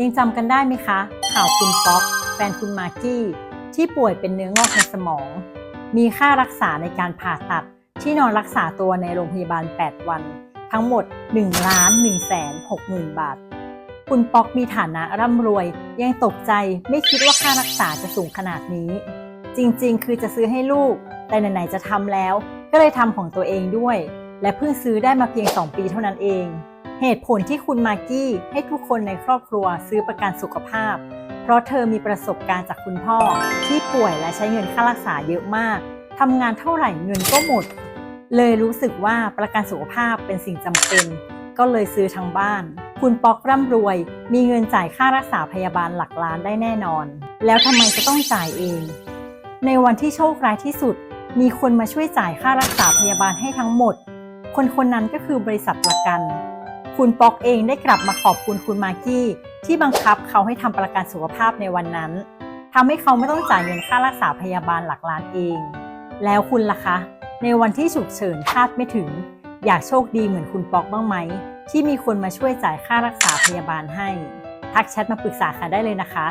ยังจำกันได้ไหมคะ ข่าวคุณป๊อก แฟนคุณมากกี้ ที่ป่วยเป็นเนื้องอกในสมอง มีค่ารักษาในการผ่าตัดที่นอนรักษาตัวในโรงพยาบาล 8 วัน ทั้งหมด1ล้าน1แสน6หมื่นบาท คุณป๊อกมีฐานะร่ำรวย ยังตกใจไม่คิดว่าค่ารักษาจะสูงขนาดนี้ จริงๆ คือจะซื้อให้ลูก แต่ไหนๆจะทำแล้ว ก็เลยทำของตัวเองด้วย และเพิ่งซื้อได้มาเพียง 2 ปีเท่านั้นเอง เหตุผลที่คุณมากกี้ให้ทุกคนในครอบครัวซื้อประกันสุขภาพ เพราะเธอมีประสบการณ์จากคุณพ่อ ที่ป่วยและใช้เงินค่ารักษาเยอะมากทำงานเท่าไหร่เงินก็หมด เลยรู้สึกว่าประกันสุขภาพเป็นสิ่งจำเป็น ก็เลยซื้อทั้งบ้าน คุณป๊อกร่ำรวย มีเงินจ่ายค่ารักษาพยาบาลหลักล้านได้แน่นอน แล้วทำไมจะต้องจ่ายเอง ในวันที่โชคร้ายที่สุด มีคนมาช่วยจ่ายค่ารักษาพยาบาลให้ทั้งหมด คนคนนั้นก็คือบริษัทประกัน คุณป๊อกเองได้กลับมาขอบคุณคุณมากกี้ ที่บังคับเขาให้ทำประกันสุขภาพในวันนั้นทำให้เขาไม่ต้องจ่ายเงินค่ารักษาพยาบาลหลักล้านเอง แล้วคุณล่ะคะ ในวันที่ฉุกเฉินคาดไม่ถึง อยากโชคดีเหมือนคุณป๊อกบ้างไหม ที่มีคนมาช่วยจ่ายค่ารักษาพยาบาลให้ ทักแชทมาปรึกษาค่ะได้เลยนะคะ